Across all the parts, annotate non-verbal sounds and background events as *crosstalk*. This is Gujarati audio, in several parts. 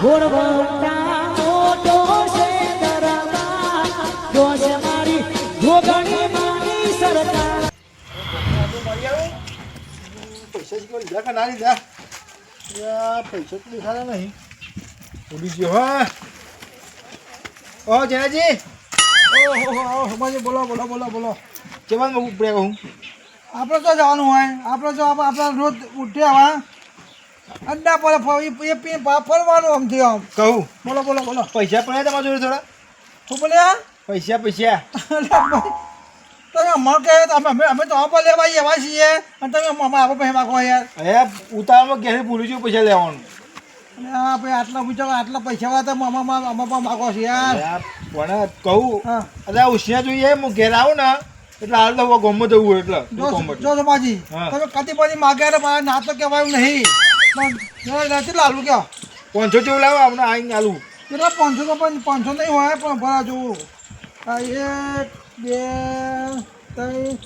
ઘોડવટા મોટો છે દરબાર જોશ મારી જોગણી માની સરકાર પૈસા શીખવા લીધા કે ના લીધા પૈસા તો દેખાતા નહીં ઉડી ગયો હા ઓ જયાજી ઓહો સમાજી બોલો બોલો બોલો બોલો કેમાં ઉપડ્યા કહું આપણે તો જવાનું હોય. આપણે તો આપણે રોજ ઉઠ્યા હવા અડ્ડા પર એ પી ફરવાનું આમ આમથી આમ કહું બોલો બોલો બોલો પૈસા પડ્યા તમારા જોડે થોડા શું બોલ્યા પૈસા પૈસા તમે અમને અમે અમે અમે તો આપણે લેવા એવા છીએ અને તમે અમારા આપણે પૈસા માગો યાર અરે ઉતાવળમાં ઘેર ભૂલી ગયું પૈસા લેવાનું ભાઈ આટલા પૂછો આટલા પૈસા વાળા તો અમારા અમારા માગો છે યાર પણ કહું અરે ઉશિયા જોઈએ હું ઘેર આવું ને એટલે હાલ તો ગમો હોય એટલે જો જો સમાજી તમે કદી બધી માગ્યા ને ના તો કહેવાયું નહીં નથી લાલું કયો પાંચસો જેવું લાવો હમણાં આવીને આલું કેટલા પાંચસો તો પણ પાંચસો નહીં હોય પણ ભરા જોવું એક બે ત્રણ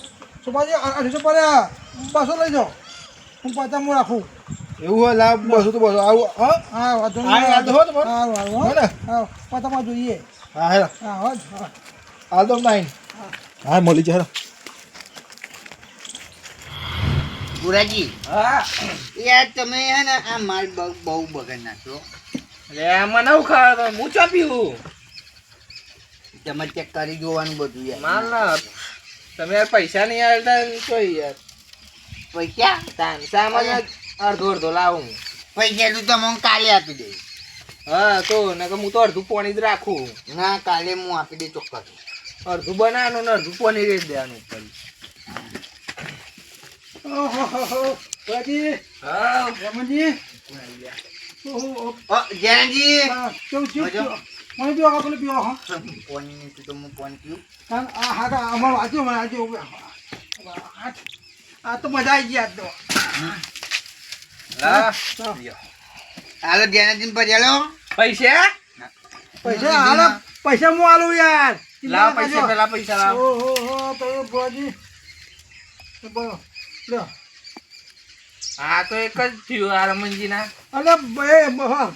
સુભાજી અઢીસો પડ્યા બસો લઈ જાઓ હું પચાસ હું રાખું એવું હોય લાવ બસો તો બસો આવું હા હા વાંધો? સારું સારું ને? હા પચાસમાં જોઈએ હા હા હા હાલ તો નાઈન હા મળી જાય ગુરાજી યાર તમે હે ને આ માલ બહુ બહુ બગડ નાખ્યો. લે મને હું ખાવા હું ચા પીવું? તમે ચેક કરી જોવાનું બધું યાર. માલ ના તમે યાર પૈસા નહીં આવતા તો યાર. પૈસા? સામાન અડધો અડધો લાવું પૈસા તું તમને કાલે આપી દઈશ હા તો નકર હું તો અડધું પાણી જ રાખું ના કાલે હું આપી દે ચોક્કસ. અડધું બનાવવાનું ને અડધું પાણી રેડ દેવાનું ઉપર. બાજી હા રમણજી હા કેવું થયું? મને પીવો કાં પેલું પીવો હા ફોન નથી તો હું ફોન પીવું કારણ આ હા તો અમારું વાંચ્યું મને વાંચ્યું આ તો મજા આવી ગઈ આજ તો હાલો જયંતજી પર્યાલો પૈસા પૈસા હાલો પૈસા હું આલું યાર લાવ પૈસા પેલા પૈસા લાવ ઓહો તો બાજી બોલો લ્યો હા તો એક જ થયું આ રમણજી ના અલે બે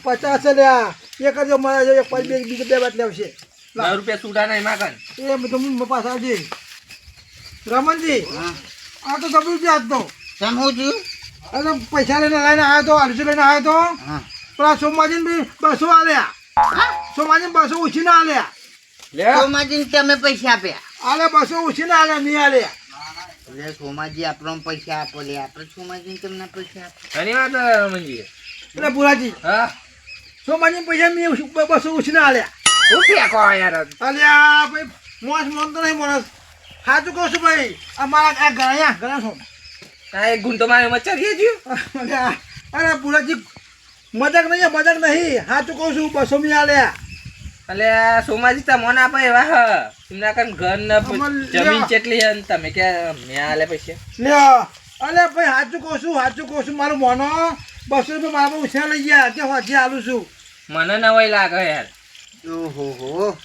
પચાસ લ્યા એક જ મારા એક પાંચ બે બીજે બે વાત લેવશે. દસ રૂપિયા છૂટા નહીં માગન એ બધું હું પાછા આવજે. રમણજી હા. આ તો જબરું છે આજ તો. કેમ હું છું અરે પૈસા લઈને લઈને આવ્યો તો અઢીસો લઈને આવ્યો તો. હા. પેલા સોમાજીને બી બસો આલ્યા. સોમાજી બસો ઉછીને આલ્યા. લે. સોમાજી તમે પૈસા આપ્યા? આલે બસો ઉછીને આલ્યા નહીં આલ્યા. એટલે સોમાજી આપણને પૈસા આપો લે. આપણે સોમાજી તમને પૈસા આપો ઘણી વાત રમણજી એટલે બુરાજી હા? સોમાજીને પૈસા મેં બસો ઉછીને આલ્યા. હું ફેંકો યાર? અલ્યા ભાઈ મોસ મોનતો નહીં મોનસ સાચું કહું છું ભાઈ અમારા આ ગણ્યા ગણા છો આ એક ગુંટો મારે મચ્છર ગયું અલ્યા, અરે બુરાજી મજાક નહીં મજાક નહીં. સાચું કહું છું બસો મેં આલ્યા. એટલે સોમાજી તા મોન આપે એવા હ એમના કન ઘર ને જમીન કેટલી હે તમે કે મેં આલે પૈસા. લે અલે ભાઈ હાચું કહું છું સાચું કહું છું. મારું મોનો બસો રૂપિયા મારા પાસે ઉછા લઈ ગયા. કે હજી આલું છું. મને નવાઈ લાગે યાર. ઓહો હો.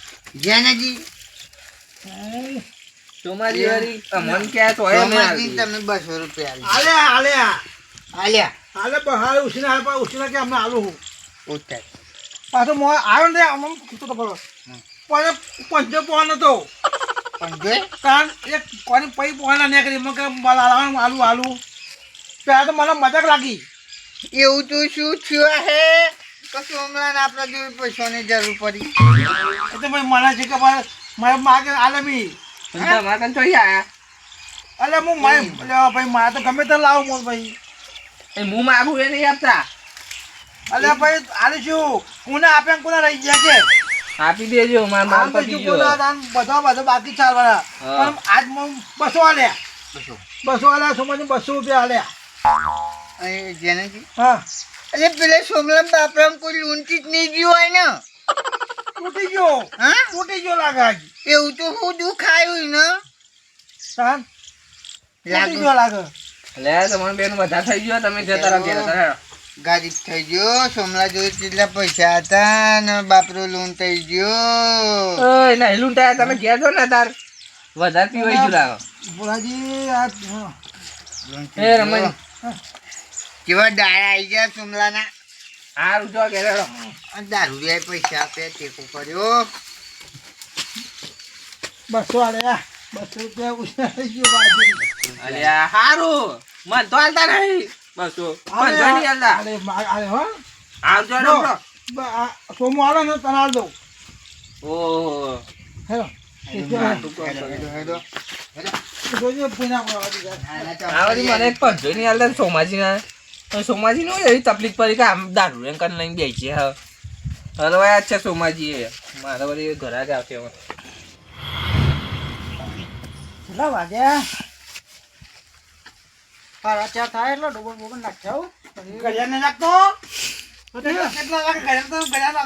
જયંતજી સોમાજી વાળી મન કે તો આલી. તમે બસો રૂપિયા આલે. આલે આલ્યા. આલે હાલે બહાર ઉછીને ઉછીના કે અમને આલું હું. ઉત્તર પાછો મો આવ્યો ને આમ આમ ખૂટતો તો બરોબર પણ પંજો પોન હતો. પંજો? કારણ એક કોની પૈ પોના નીકળી મને કે લાવવાનું આલુ આલુ. ત્યાં તો મને મજાક લાગી. એવું તો શું થયું હે? કશું હમણાં આપણા જોડે પૈસાની જરૂર પડી. એટલે ભાઈ મને છે કે ભાઈ મારે માગે આલે બી. પણ તમારા કન ચોઈ આયા. અલે હું ભાઈ મારે તો ગમે તે લાવું ભાઈ. એ હું માગું એ નહીં આપતા? એટલે ભાઈ આલે શું? કોને આપે કોના રહી ગયા કે આપી દેજો માર માર પતી ગયો કોના દાન બધા બધા બાકી ચાલવાના. પણ આજ મને બસો આલ્યા. બસો. બસો આલ્યા સોમાજી બસો રૂપિયા આલ્યા. એ જેનેજી? હા. અરે પેલા સોમલામ બાપરામ કોઈ લૂંટી જ નહીં ગયું હોય ને. તૂટી ગયો. હા? તૂટી ગયો લાગે આજ એવું તો હું દુખાયું ને. સાહેબ તૂટી લાગે. ગયો લાગે. લે તમારે બેન બધા થઈ ગયો તમે જતા રહ્યા. ગાડી થઈ ગયો સોમલા જોડે કેટલા પૈસા હતા ને બાપરો લોન થઈ ગયો. ઓય નહીં લૂંટાયા તમે ઘેર છો ને તાર? વધારે પીવાઈ ગયું લાગે ભોલાજી આ એ રમણ કેવા ડાળા આવી ગયા સોમલાના? હારું જો ઘેર દારૂ રે પૈસા આપે ટેકો કર્યો. બસો આલે બસો રૂપિયા ઉછીના થઈ ગયો બાજુ. અલ્યા હારું. મન તો હાલતા નહીં. બસો હાલતા આલે, મા- આલે, હો. હારું જો જો. હેડો. બ- આ સોમુ આલે ને તને આલ દઉં. ઓહો. હેલો. હાલતા ને એવી તકલીફ પડી કે આમ દારૂ એમ કરીને લઈને બેસી છે હલો ભાઈ અચ્છા સોમાજી એ. મારા વળી ઘરે જ આવશે કેટલા વાગ્યા? સાડા ચાર થાય એટલે ડબલ બોબલ નાખ્યા હો. ઘડિયાળને નાખતો? કેટલા વાગે ઘડિયાળ તો ઘડિયાળ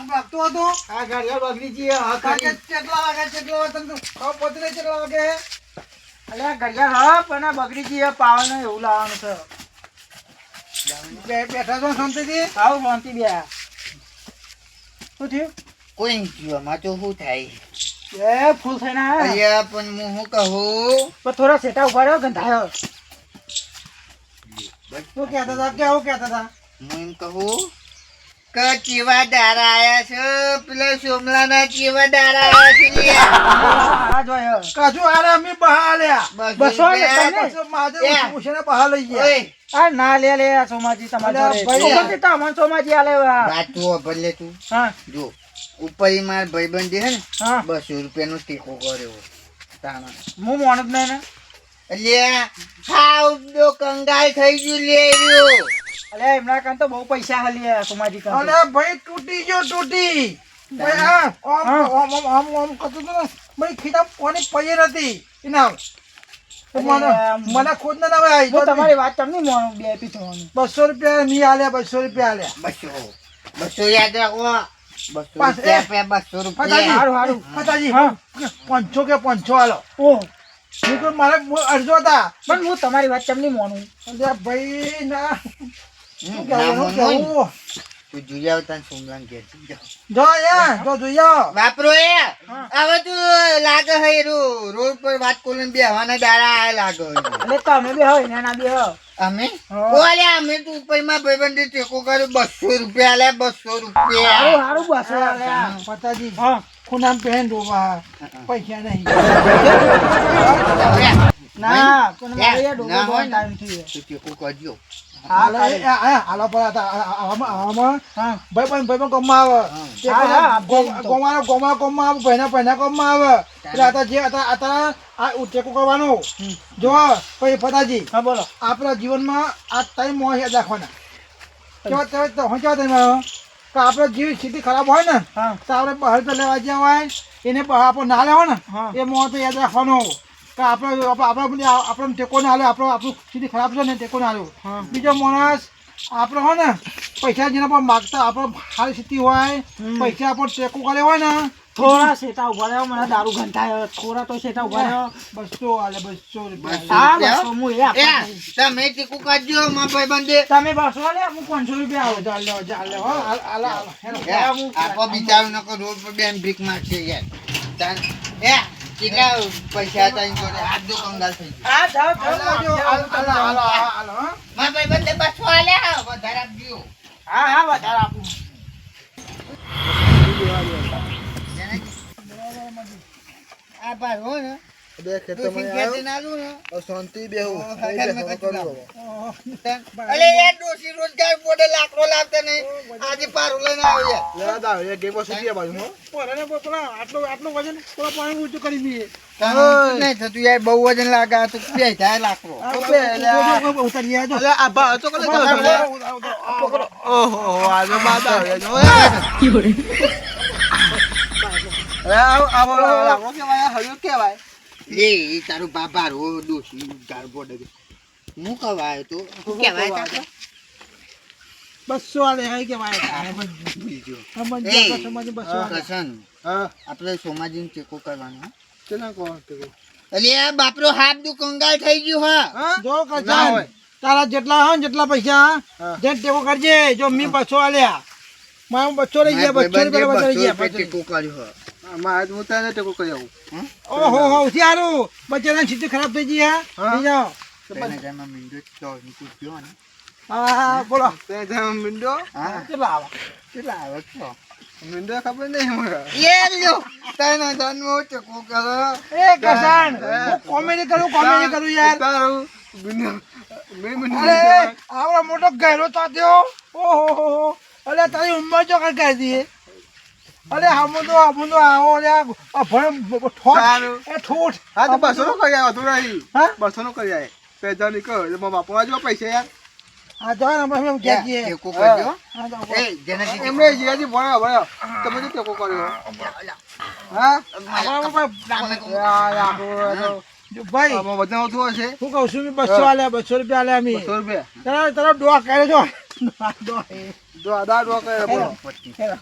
હતો? આ ઘડિયાળ બગડી. કેટલા વાગે કેટલા વાગે તને તો ખબર કેટલા વાગે? અલ્યા ઘડિયાળ હા પણ બગડી છે, એવું લાવવાનું છે. બેઠા છો શાંતિથી? આવું શાંતિ બે. શું થયું? કોઈ જીવામાં તો શું થાય? એ ફૂલ થઈને આયા. પણ હું શું કહું? પણ થોડા સેટા ઊભા રહ્યો ગંધાયો. શું કહેતા હતા? કેવું કહેતા હતા? હું એમ કહું કે ચેવા દારા આયા છે? પેલા સોમલાના ચેવા દારા આયા છે લ્યા. આ જોયો અમે બહાર આલ્યા. બસો ને રૂપિયા. બહાર લઈ ગયા. આ ના લે લે સોમાજી તમારે ભાઈ. જોડે. ઉપરથી તો અમને સોમાજી આલે વાત તું વાપર લે તું. હા. જો ઉપર ઈ મારા ભાઈબંધ હે ને હા. બસો રૂપિયાનો ટેકો કર્યો તાણા. હું મોણ જ નહીં ને. અલ્યા હાવ તો કંગાલ થઈ ગયું લે રહ્યો. એમના કાન તો બહુ પૈસા હાલી આ કાન અલે ભાઈ તૂટી ગયો તૂટી. ભાઈ આ ઓમ ઓમ ઓમ ઓમ ઓમ કરતું ને ભાઈ ખીચા કોની પૈયે નથી એના મને ખુદ ના હવે તમારી વાત તમને મોણું બે આપી થવાનું બસો રૂપિયા નહીં આલ્યા બસો રૂપિયા આલ્યા. બસો બસો યાદ રાખો. બસો પાછ- રૂપિયા બસો રૂપિયા. હારું હારું. માતાજી હા. પાંચસો કે પાંચસો આલો. ઓહ. હું તો મારે અડધો હતા. પણ હું તમારી વાત તમને અલ્યા ભાઈ ના. શું કહેવું, મોનો કહેવું? તું જોઈ આવ તને સોમલાન કે જો જાઓ. જો જોઈ આવ. વાપરો એ. હવે તું લાગે હે રોડ પર વાત કોલન બેહવાના દાડા આ લાગે. એટલે તમે બે હોય ને બે હો. અમે. ઓલે અમે તું ઉપરમાં ભાઈબંધી ટેકો કર્યો. બસો રૂપિયા લે બસો રૂપિયા. હારું બસ અલ્યા. પતાજી. હા. ખૂના પહેન ડોબા પૈસા નહીં. ના ખૂના એ ડોબા હોય ટાઈમ આપણા જીવનમાં આ ટાઈમ રાખવાના. કેવા કેવા તમે કે આપણે જીવ સ્થિતિ ખરાબ હોય ને તો આપણે બહાર તો લેવા જ્યાં હોય એને આપણે ના લેવા ને એ મોહ તો યાદ રાખવાનો કે આપણે આપણે આપણે આપણને ટેકો ના હાલે આપણો આપણું સ્થિતિ ખરાબ છે ને ટેકો ના હાલ્યો બીજો માણસ આપણે હોય ને પૈસા જેના પર માગતા આપણે સારી સ્થિતિ હોય પૈસા આપણે ટેકો કરે હોય ને થોડા સેટા ઊભા રહ્યો મને દારૂ ઘંટાયો થોડા તો સેટા ઊભા રહ્યો. બસો હાલે બસો રૂપિયા. હા હું એ તમે ટેકો કરજો મારા ભાઈબંધે. તમે બસો લે હું પાંચસો રૂપિયા આવો તો હો હાલ હાલ હાલ. હેલો. આપો બિચારું નકો રોડ પર બેન ભીખ માગશે યાર એ કેટલા પૈસા હતા એની જોડે હાથ દો કંગાલ થઈ ગયો. હા જાઓ હાલ આવજો, હાલ હાલ હાલ હાલ હાલ હો. બસો વધારે આપજો. હા હા વધારે આપું. આ પાર હો ને. બે ડોશી ઘેરથી ના આલું ને શાંતિ બેહું મેં. અલે યાર ડોશી રોજગાર બોડે લાકડો લાવતા નહીં. આજે પારું લઈને આવ્યો યાર યાદ આવે એક ગેમો સુતી બાજુ હો. પોરાને પેલા આટલો આટલો વજન થોડા પાણી ઊંચું કરી દઈએ. નહીં થતું યાર બહુ વજન લાગે તો બે થાય લાકડો. ઉતારી આજો. લે *laughs* એ તારું બાબા રો હું કવાય તો? કહેવાય બસો આલે. સમજ બસો કસન હા આપણે સોમાજીને ટેકો કરવાનો હો. અલે બાપરો હાથ દુ કંગાલ થઈ ગયું હા. જો કચાન તારા જેટલા હોય ને જેટલા પૈસા જે ટેકો કરજે. જો મી બસો આલ્યા. મારું બસો લઈ ગયા બસો રૂપિયા બસો લઈ ગયા. રૂપિયા ટેકો કર્યો હો. ઓહો હો હોશિયારું બચ્ચાના સ્થિતિ ખરાબ થઈ ગઈ હા? થઈ જાઓ. તને જેમાં મીંડો ચોરની કૂટ્યો ને. હા બોલો. તે જેમ મીંડો? કેટલા આવે? કેટલા આવે છો મીંડો ખબર નહીં મને એ લ્યો. તને જન્મ ચકો કરો. એ કસાણ. હું. કોમેડી કરું કોમેડી કરું યાર. તારું મીંડો મેં મીંડો અરે આવડો મોટો ગહેરો તાત્યો ઓહો હો હો. અરે તારી ઉંમર જો કઈ કહી દઈએ. અરે હમું તો હમું તો આવો રે ભણ ઠોઠ. એ ઠોઠ. હા તો બસો નો કરી આવ્યો તું હા? બસો નો કરી આવે પેજા નીકળ એટલે મારા બાપુ આજો પૈસા યાર. આ જો ને અમે એમ કે છીએ ટેકો કરજો. હા, તો એ જેનાથી એમને જીરાજી ભણ્યો ભણ્યો તમે શું ટેકો કર્યો? હા તો- ભાઈ બધા ઓછું હશે? હું કહું છું બસો આલ્યા બસો રૂપિયા આલ્યા અમે. બસો રૂપિયા? તારા તારા ડોક કરે છો. ડોક. જો આધા ડો કરે બોલો.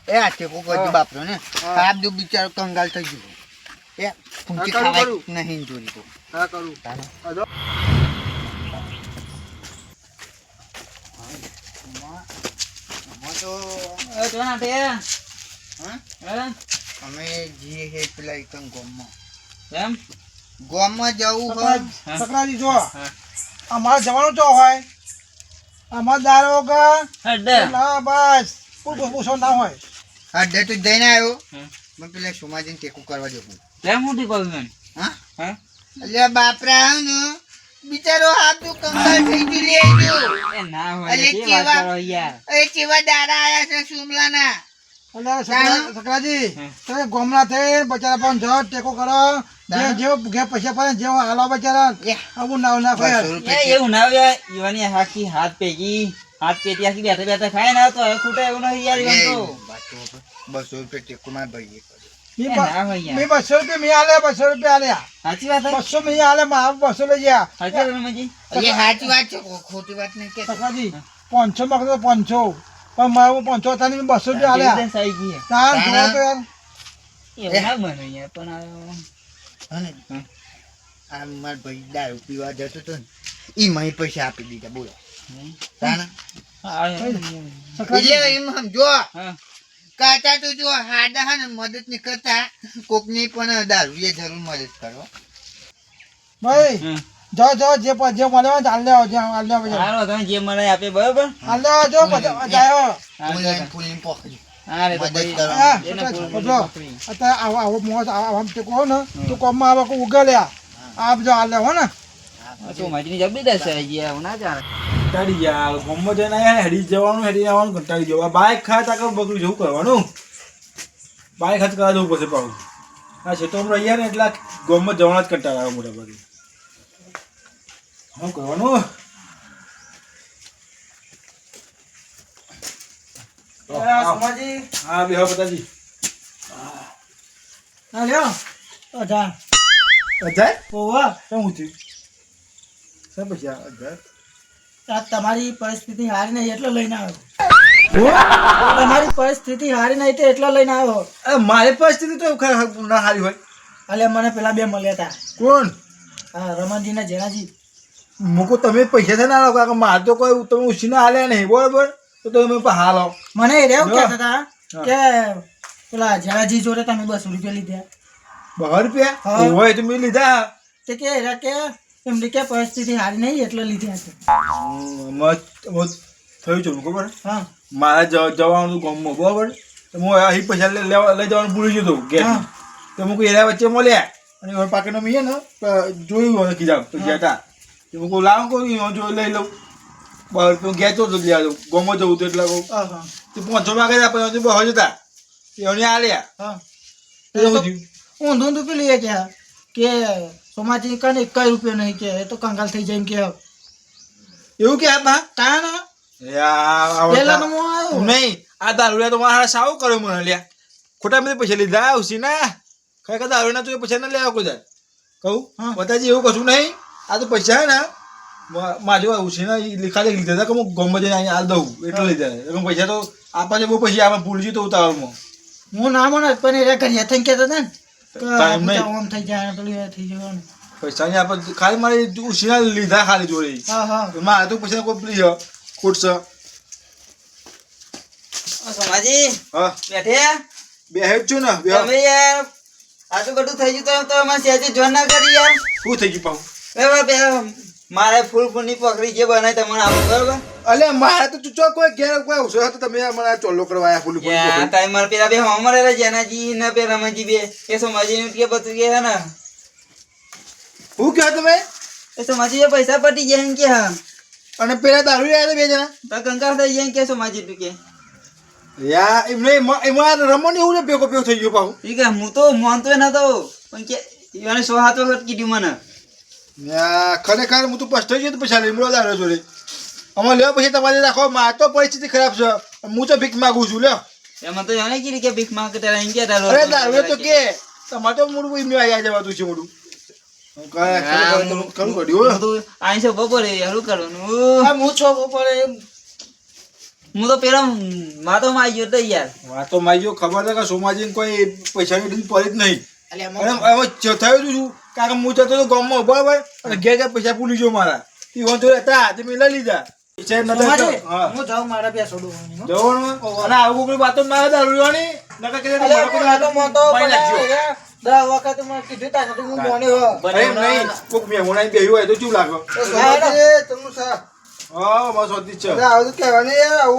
એ આ ટેકો કરજો બાપરો ને? ખરાબ જો બિચારો કંગાલ થઈ ગયો. એ ફૂંકી કરું, નહીં જોરી તો. હા કરું. આ જો. આમાં તો હા? અમે જઈએ છે પેલા એકમ ગોમમાં. ગોમમાં જવું હોય. સકરા- સકરાજી જો. અમારે જવાનું તો હોય. અમારે દારો વગર ના બસ. પૂછો પૂછો ના હોય. તો જઈને આવ્યો. પેલા સોમાજીને ટેકો કરવા દેવું કેમ હા હા? એટલે બાપરા આવ્યો બિચારો હાથ તો કંગાલ થઈ ગયું લે. એ ના અલે કેવા એ કેવા દાડા આયા છે સુમલાના સકરા- સકરાજી તમે ગોમના થઈ બચારા પણ જો ટેકો કરો. જે જે ઘે પૈસા પડે જે હાલો બચારા. એ, આવું ના ના રૂપિયા એવું ના હોય ઈવાની હાથી હાથ પેકી હાથ પેટી આખી બેઠા બેઠા ખાય ને તો હવે ખૂટે એવું નહીં યાર ઈવન તો. બસો રૂપિયા ટેકો મારા ભાઈએ. મેં એ બ- ના હોય યાર. મેં બસો રૂપિયા મેં આલ્યા બસો રૂપિયા આલ્યા સાચી વાત બસો મેં આલ્યા મારા બસો લઈ ગયા. સાચી વાત સાચી વાત છે ખોટી વાત નહીં કે. પાંચસો માં પાંચસો. પણ મારું પંચોતેર બસો રૂપિયા આલ્યા. તાર જોવો તો યાર. એવું ના યાર પણ આ- મારા ભાઈ દારૂ પીવા જતો તો ને ઈ મને પૈસા આપી દીધા બોલો. એટલે એમ સમજો કાચા તો જો હાડા હા ને મદદ નીકળતા કરતા કોકની પણ દારૂ એ જરૂર મદદ કરો. ભાઈ. જો જો જે જે મળે હોય હાલ લેવો જે હાલ લેવો પછી. હારો તમે જે મળે આપે બરોબર? હાલ લેવો જો પછી જાયો હા, ફૂલીને. ફૂલીને હા. હા. પકડી. હાલ કરવાનું. બાઇક હાથ કરવા જવું પડશે પાછું. છે તો રહ્યા ને એટલા ગમમાં જવાના જ કંટાળા મોટા ભાગે શું કરવાનું હા બે પતાજી હા લ્યો અઢાર અજાય ઓવા શું થયું શું પછી આ તમારી પરિસ્થિતિ હારી નહીં એટલો લઈને આવ્યો તમારી પરિસ્થિતિ હારી નહીં તો એટલો લઈને આવ્યો મારી પરિસ્થિતિ તો ના સારી હોય એટલે મને પેલા બે મળ્યા હતા કોણ હા રમણજી ને જેનાજી મૂકો તમે પૈસા છે ના લોકો? મારે તો કોઈ તમે ઉછીના હાલ્યા નહીં બરોબર? તો તમે હાલો. મને એ જો. કહેતા હતા કે પેલા જરાજી જોડે તમે બસો રૂપિયા લીધા. બહાર રૂપિયા? હોય તો મેં લીધા. તે કે એરા કે એમની કે પરિસ્થિતિ હારી નહીં એટલે લીધા છે. થયું છે ખબર? હા. મારે જવાનું ગામમાં બરાબર? તો હું અહીં પૈસા લઈ લેવા લઈ જવાનું ભૂલી ગયો હતો ગેસ. તો હું એના વચ્ચે મળ્યા? અને પાકેટ મેં ને જોયું કીધા પૈસા હતા. તો કહું લાવું કોઈ જો લઈ લઉં. બહાર તો ગેસ તો લઈ આવું ગામમાં જવું તો એટલે કહું. તે પાંચસો માં ગયા પછી બહાર જતા એમને આલ્યા. હા. તો ઊંધું ઊંધું પેલું એ કે કે સોમાજી કને એક રૂપિયો નહીં કે એ તો કંગાલ થઈ જાય એમ કે. એવું કે બા તા ના યાર પેલા હું આવ્યો. નહીં આ દારૂ તો મારા સાવ કર્યો મને લ્યા. ખોટા મેં પૈસા લીધા આવશે ના. ખરેખર દારૂ ના એ પૈસા ના લેવા કોઈ કહું? હા. બતાજી એવું કશું નહીં? આ તો પૈસા હે ને. મા- આવું આવશે ને ખાલી લીધા હતા કે હું ગમે જઈને અહીંયા હાલ દઉં એટલે લીધા. પૈસા તો આપણને બહુ પૈસા આપણે ભૂલજી તો ઉતાવળમાં. હું ના મને પણ એ ઘરે થઈને કહેતા હતા ને. આ આમ થઈ જાય પેલું એ થઈ જવાનું. પૈસા ને આપણે ખાલી મારી ઉછીના લીધા ખાલી જોડે. હા હા. મારે તો પૈસા કોઈ પેલી ખોટ છે. સોમાજી હા. બેઠે? બેહે છું ને બે તમે યાર આટલું બધું થઈ ગયું તો તો અમારે સેજી જોન ના કરી યાર. શું થઈ ગયું પાછું? બે મારે ફૂલ ફૂલની પકડી જે બનાવી તમને આપો બરોબર? અલે મારે તો તું ચો કોઈ ઘેર કોઈ આવશે. તો તમે મને આ ચોલ્લો કરવા આયા ફૂલ ફૂલી તાઈ મારે પેલા બે હમરે રે જેનાજી ને પે રમાજી બે. એ સમજી નું કે કે હે ને? હું કહો તમે? એ સમજી પૈસા પટી ગયા કે હા. અને પેલા દારૂ આવ્યા બે જણા? તો કંકાર થઈ જાય કે સમજી તું કે. યા એમને એમાં- એમાં રમો ને એવું ને ભેગો ભેગો થઈ ગયો પાછું. ઠીક હે હું તો માનતો નતો પણ કે એને સો હાથ વખત કીધું મને. ખરેખર હું તો પસ્તાઈ ગયો તો પૈસા લઈ મળો દારૂ જોડે. આમાં લ્યો પછી તમારે રાખો માર તો પરિસ્થિતિ ખરાબ છે. હું તો ભીખ માગું છું લ્યો. એમાં તો જાણે કીધી કે ભીખ માંગ તારા કે તારો અરે દારૂ તો કે તમારે તો મોડું એમને આવ્યા જવાતું છે મોડું હું કહે, ખરેખર તમે ખરું કર્યું હો. હું તો અહીં છે બપોરે શું કરવાનું. હું છો બપોરે હું તો પેલા માં તો માં ગયો તો યાર. ખબર છે કે સોમાજી કોઈ પૈસા પડી જ નહીં. થયું છું કારણ હું જતો હતો ગામમાં બરાબર અને ઘેર ઘેર પૈસા ભૂલી જો મારા એ વાંધો હતા તે મેં લઈ લીધા. તો- અને આવું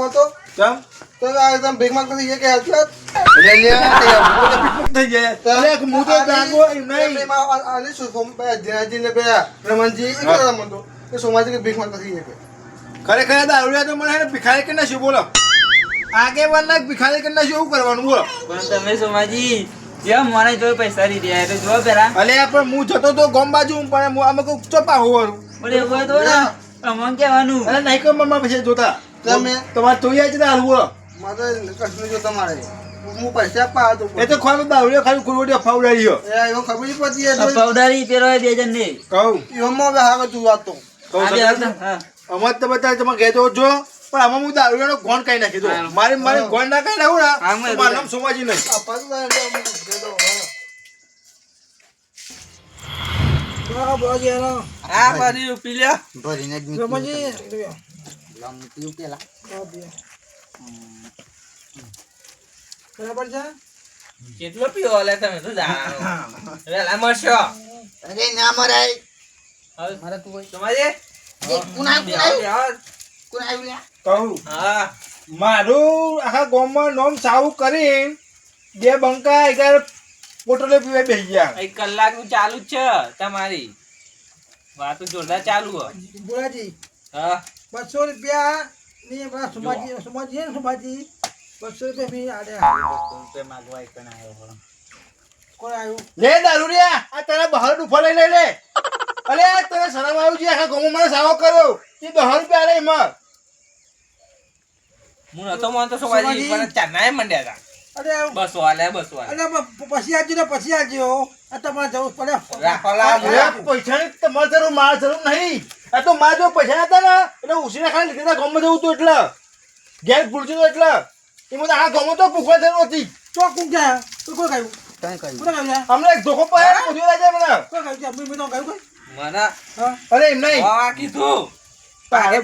તો તો તા તો શું તો તો આ એકદમ ભીખ માંગતો થઈ ગયા. કે તે તો પીકપીક થઈ જાય અરે હું તો જાગો નહીં. એમ આ- આ- આને શું સોમ- બે ધીરાજી ને બે રમણજી એ કેવા રમતો એ સોમાજી કે ભીખ માંગતો થઈ ગયા ખરેખર દારૂ તો મને હે ને ભિખારી કરી બોલો. આગેવાન ના ભિખારી કરી શું એવું કરવાનું બોલો. પણ તમે સોમાજી જેમ મને જો પૈસા લીધી આ તો જો પેલા. અલે પણ હું જતો તો ગોમ બાજુ પણ હું આમાં કોઈ ચોપા હોવાનું પણ એવું તો ને અમને કહેવાનું અરે નહીં કોઈ મમ્મા પછી જોતા. તમે તમારે જોઈ જાય છે દારૂ બોલો. મારે કશું નહીં જોતા હું પૈસા આપવા હતો એ તો ખાલી દારૂ ખાલી કુરવટી ફાવડાવી ગયો. એ એવો ખબર પડતી આ એટલે પૌડારી બે જણ ને કહું. એવામાં હવે હારો તું વાત તો. કહું આ બે સગા હતા. હા. અમાર તો બધા તમે કહેતો જો પણ આમાં હું દારૂ લેવાનો ગોણ કઈ નાખી દો મારે મારે ગોણ ના કઈ નાખું ને મારું નામ સોમાજી નહીં. ભરીને જ બરાબર છે? કેટલો પીવો લે તમે તો જાણો? વેલા મળશો અરે ના મરાય. હવે મારે તું તમારે? એ કોણ આવ્યું? આવ્યું? કોણ આવ્યું લ્યા? કહું. હા. મારું આખા ગામમાં નોમ સાવું કરી બે બંકા એક પોટલે પીવા બેસી ગયા. એક કલાકનું ચાલુ જ છે તમારી. વાતો જોરદાર ચાલુ બોલાજી હા. બસો રૂપિયા ની આપણા સુમાજી સુમાજી ને સુમાજી બસો રૂપિયા મેં આડ્યા કોણ આવ્યું લે દારૂ આ તારા બહાર ડૂફા લઈ લે. લે અલે તને શરમ આવ્યું છે આખા મને સાવો કર્યો. એ દસ રૂપિયા લે એમાં. હું નતો માનતો સોમાજી સોમાજી. પણ ચારનાય મંડ્યા હતા અરે બસો વાલે બસો અરે પછી આવજો ને પછી આવજો. તમારે જવું પડે. પૈસા તમારે જરૂર મારે જરૂર નહીં. આ તો મારે જો પૈસા હતા ને એટલે ઉસીને ખાલી લીધા ગામમાં જવું હતું એટલે. ગેસ ભૂલતું હતું એટલે. એમાં તો આ ગામમાં તો ભૂખવા જરૂર હતી તો કોણ છે તો કોઈ ખાયું તને કહ્યું. છે? અમને એક ધોકો પાડે પૂછ્યું લાગે મને. કોઈ ખાયું છે? મેં તો ખાયું કોઈ? મને? અરે એમ નહીં. વાહ કીધું.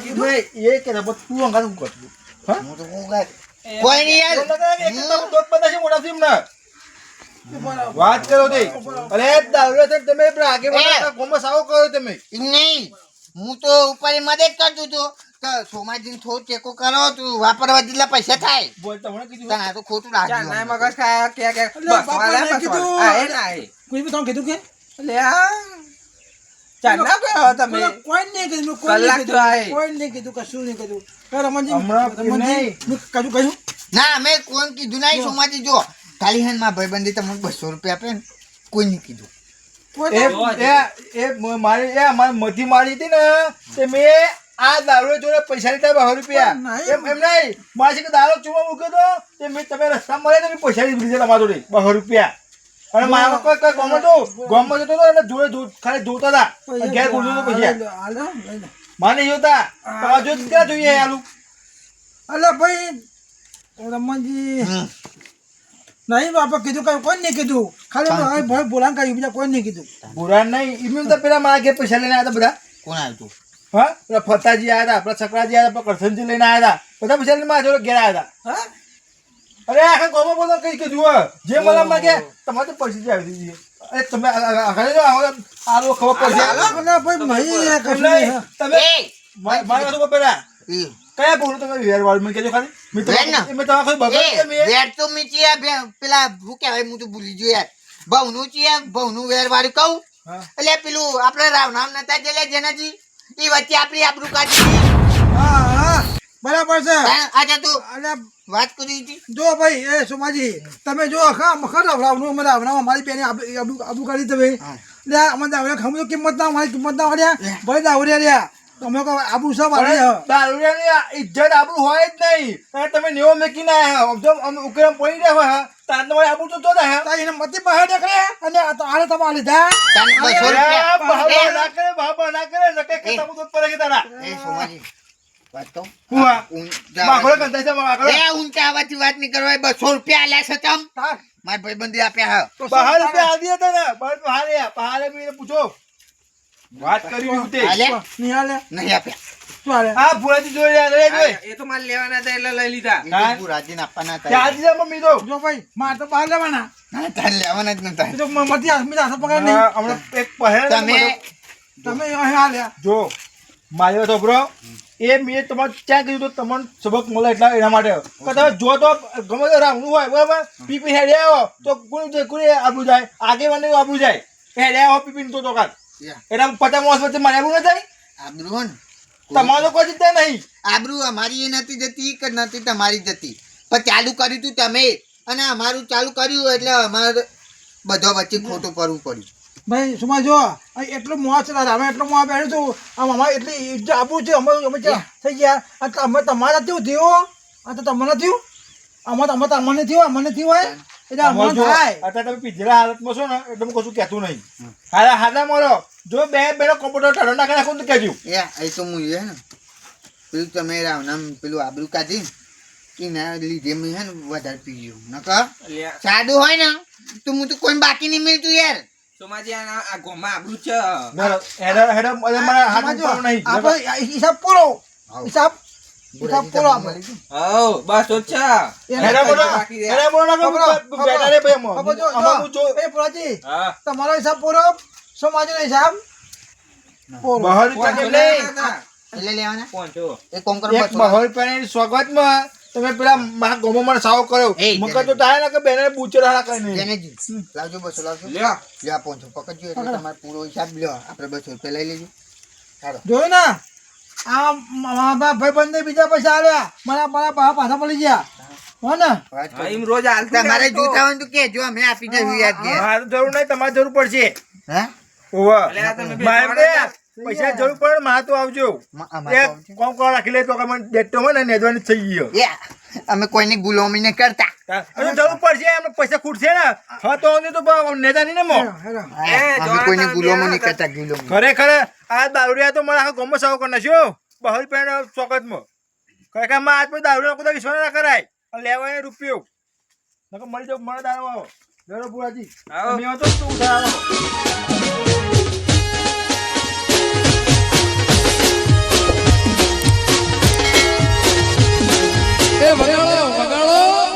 કીધું? એ કે તું અંગાત હું કરતું હા? હું તો કહું કોઈ નહીં યાર. એક તો દોત એમને તો બરાબર. વાત કરો તે. અરે દારૂ છે તમે આગે ગોમસ આવો કરો તમે. નહીં હું તો ઉપર મદદ કરતો હતો. તો સોમાજીને થોડું ટેકો કરો તું વાપરવા જેટલા પૈસા થાય. બોલ તમને કીધું. તને તો ખોટું લાગ્યું મગજ ખાયા કે કે એટલે બસો બાપાને વાલે બસો કીધું. એ ના એ. કોઈ બી તમે કીધું કે? લે આ ચારના કયો તમે. કોઈ- કોઈ નહીં કીધું કોઈ નહીં કીધું કોઈ નહીં કીધું કશું નહીં કીધું. રમણજી. કહ્યું ના મેં કોઈ કીધું? નહીં સોમાજી જો. ખાલી માં ભાઈબંધી તમને બસો રૂપિયા આપે ને કોઈને કીધું. એ તો- એ એ મ- મારી એ હતી ને તે મેં આ દારૂ જોડે પૈસા લીધા બસો રૂપિયા. એમ એમ નહીં. મારે દારૂ ચૂમા મૂક્યો તો તે મેં તમે રસ્તા મળે તો પૈસા લીધી તમારા જોડે બસો રૂપિયા. અને મારા કોઈ કોઈ ગામમાં તો ગામમાં જતો હતો એટલે જોડે ખાલી જોતા હતા. ઘેર બોલતો પૈસા. માને જોતા. તમારે જો ક્યાં જોઈએ આલુ? અલે ભાઈ રમણજી. નહીં બાપા કીધું કઈ કોઈ નહીં કીધું. ખાલી ભાઈ ભાઈ બોલાણ કહ્યું બીજા કોઈ નહીં કીધું. બોલાણ નહીં એમ તો પેલા મારા ઘેર પૈસા લઈને આવ્યા બધા. કોણ આવ્યું તું? હા? પેલા ફતાજી આવ્યા હતા પેલા છકરાજી આવ્યા હતા પેલા લઈને આવ્યા હતા. બધા પૈસા લઈને મારા જોડે ઘેર આવ્યા હતા. હા? અરે આખા ગામમાં બોલો કઈ કીધું હો. જે મને માગે તમારે તો પરિસ્થિતિ આવી દીધી અરે તમે આ- આ- આ આવો આલો ખબર પડશે. ભાઈ નહીં. તમે મારી વાત ઉપર પેલા કયા બોલું તમે વેરવાળ મને કેજો ખાલી. મેં વેર. તમારે મેં તમારે કોઈ બગડ કે કેમ વેર તો મેં ભે- પેલા શું કહેવાય હું તો ભૂલી ગયો યાર. ભવનું ચિયા ભવનું વેર વાળું કહું. એટલે પેલું આપણે રાવનામ નતા જેલે જેનાજી એ વચ્ચે આપણી આબરૂ કાઢી હા હા. બરાબર છે. આજે તું અલ્યા વાત કરી હતી. જો ભાઈ એ સોમાજી તમે જો ખા મખર રાવણું અમે રાવણામાં મારી બેને આબરૂ આબરૂ આબુ કાઢી તમે હા. લે અમે દાવડે ખમું કિંમત ના મારી કિંમત ના વાળ્યા. ભલે દાવડે રહ્યા. અમે કહો આબુ સબ દારૂડિયાની ઇજ્જત આબુ હોય જ નહીં. તમે નેવો મેકી ના હો. જો ઉકેલ પડી રહ્યા હોય તાર તમારે આબુ તો જોતા હે તા એને મતી બહાર નીકળે અને આ તો આને તમા લીધા બાબા ના કરે બાબા ના કરે નકે કે. તમે તો પડે કે તારા. એ સોમાજી બસો રૂપિયા આલ્યા છે તમ. તાર. મારા ભાઈબંધી આપ્યા હા. બહાર રૂપિયા આલી હતા ને. બહાર. બહારે પૂછો. વાત કરી હું તે આલ્યા નહીં હાલે? નહીં આપ્યા. આ ભુવાજી જોઈ રહ્યા રે એ તો મારે લેવાના હતા એટલે લઈ લીધા. ભુરાજીને આપવાના હતા. ત્યાં જ મમ્મી તો. જો ભાઈ માર તો બહાર લેવાના. ના, તારે લેવાના જ નતા. તો મતી નહીં. હમણાં એક પહેરે તમે તમે અહીં હાલ્યા જો મારો છોકરો એ મેં તમારે ક્યાં કીધું તો તમને સબક મળે એટલા એના માટે. કે તમે જો તો ગમે તે રામનું હોય બરાબર? પીપી હેડે આવો તો કોણ જાય કોણ આબુ જાય આગે વાને આબુ જાય. હેડે આવો પીપી તો તો એના પચાસ માણસ વચ્ચે મારે આબુ ન થાય? આબરૂ ને. તમારો કોઈ જીતે નહીં. આબરૂ અમારી એ નથી જતી કે નથી તમારી જતી. પણ ચાલુ કર્યું તું તમે. અને અમારું ચાલુ કર્યું એટલે અમારે બધા વચ્ચે ખોટું કરવું પડ્યું. ભાઈ સુમા જો એટલું મોં છે દાદા અમે એટલું મોં બેઠું છું. આમ અમારે એટલી ઇજ્જત આપવું છે. અમે અમે થઈ ગયા? અમે તમારા થયું થયું આ તો તમને થયું. અમારે અમે તો અમને થયું અમને થયું હોય એટલે તમારે થાય. અત્યારે તમે પીધેલા હાલતમાં છો ને એટલે હું કશું કહેતું નહીં. હારા હારા મારો. જો બે બેનો કોમ્પ્યુટર ઠંડો નાખી નાખું તો કહેજો. એ એ તો હું હે ને. પેલું તમે રાવનામ પેલું આબરૂ કાઢી કે ના લીધે મેં હે ને વધારે પી ગયો નકર સાદું હોય ને તો હું તો કોઈ બાકી નહીં મળતું યાર. સોમાજી આ આ ગોમાં આબરૂ છે. બરાબર. હેડો હેડો અરે મારા હાથ સમજો, ઉપર નહીં. હિસાબ પૂરો. હિસાબ તમારો હિસાબ પૂરો સમાજનો હિસાબ? પૂરો. બહાર પાંચસો ચાલે લેવાના હતા. એટલે લેવાના. પાંચસો. એ કોમ કરો એક બહાર પેણી સ્વાગતમાં તમે પેલા મારા ગોમાં મને સાવ કર્યો. એ, મગર તો થાય ને કે બેને બુચર હારા કઈ નહીં. જેને જી. લાવજો બસો લાવજો. લ્યો. લ્યો પહોંચો પકડજો એટલે તમારે પૂરો હિસાબ લ્યો. આપણે બસો રૂપિયા લઈ લેજો. જોયું ને? આ મારા ભાઈ બંને બીજા પૈસા આવ્યા મારા મારા બા પાછા પડી ગયા. હો ને? વાત હા, કરો. એમ રોજ હાલતું તમારે જાય તો. જોતા હોય ને તો કહેજો અમે આપી દઈશું યાદ કે. મારે જરૂર નહીં તમારે જરૂર પડશે. હા? ઓવા પૈસા જરૂર પડે તો આવજો. મ- તો આવશે. કોમ કોમ રાખી લે તો કે મને ડેટો હોય ને નેદવાની થઈ ગયો. અમે કોઈની ગુલામી ને કરતા જરૂર પડશે એમને પૈસા ખૂટશે ને. હા તો તો બ- ને મો. અમે કોઈની ગુલામી નહીં કરતા ગુલામી. ખરેખર આ દારૂડિયા તો મારા આખો ગામમાં સાવ કરી નાખ્યો બહાર પેણ ચોકતમાં ખરેખરમાં આજ પછી દારૂડિયા કોઈ વિશ્વાસ ના કરાય. અને લેવાય રૂપિયો. નકર મળી જાવ મને દારૂ આવો. જરો પુરાજી આવો. મેં તો તું ઉઠાવો એ વગાડો વગાડો.